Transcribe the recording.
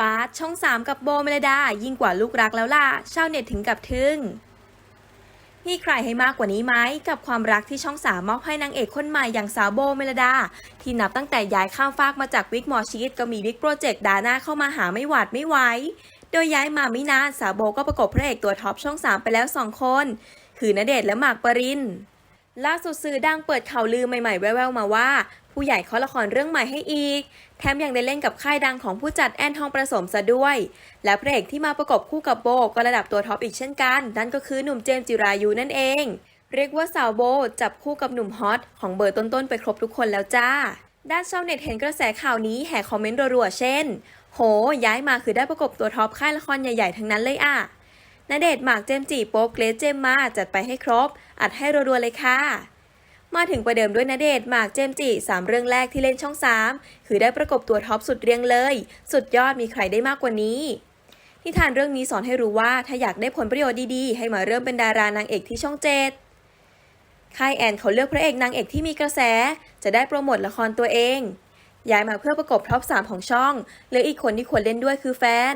ปาร์ตช่อง 3 กับโบเมลดา ยิ่งกว่าลูกรักแล้วล่ะ ชาวเน็ตถึงกับทึ่ง มีใครให้มากกว่านี้ไหม กับความรักที่ช่องสามมอบให้นางเอกคนใหม่อย่างสาวโบเมลดา ที่นับตั้งแต่ย้ายข้ามฟากมาจากวิกหมอชีตก็มีวิกโปรเจกต์ดาหน้าเข้ามาหาไม่หวาดไม่ไหวโดยย้ายมาไม่นานสาวโบก็ประกบพระเอกตัวท็อปช่อง 3 ไปแล้ว 2 คน คือณเดชน์และหมากปริน ล่าสุดสื่อดังเปิดข่าวลือใหม่ๆ แว่วๆมาว่า ผู้ใหญ่เคาะละครเรื่องใหม่ให้อีก แถมยังได้เล่นกับค่ายดังของผู้จัดแอนทองประสมซะด้วย และพระเอกที่มาประกบคู่กับโบก็ระดับตัวท็อปอีกเช่นกัน นั่นก็คือหนุ่มเจมส์จิรายุนั่นเอง เรียกว่าสาวโบจับคู่กับหนุ่มฮอตของเบอร์ต้นๆไปครบทุกคนแล้วจ้า ด้านชาวเน็ตเห็นกระแสข่าวนี้แห่คอมเมนต์รัวๆเช่น โห ย้ายมาคือได้ประกบตัวท็อปค่ายละครใหญ่ๆทั้งนั้นเลยอะ ณเดชหมากเจมจีโป๊กเกรซเจมมาจัดไปให้ครบ อัดให้รัวๆเลยค่ะ มาถึงประเดิมด้วยณเดชหมากเจมจิสามเรื่องแรกที่เล่นช่อง 3 คือได้ประกบตัวท็อปสุดเรียงเลย สุดยอดมีใครได้มากกว่านี้นิทานเรื่องนี้สอนให้รู้ว่าถ้าอยากได้ผลประโยชน์ดีๆ ให้มาเริ่มเป็นดารานางเอกที่ช่องเจ็ดค่ายแอนเขาเลือกพระเอกนางเอกที่มีกระแส จะได้โปรโมทละครตัวเองย้ายมาเพื่อประกบท็อป3ของช่องเหลืออีกคนที่ควรเล่นด้วยคือแฟน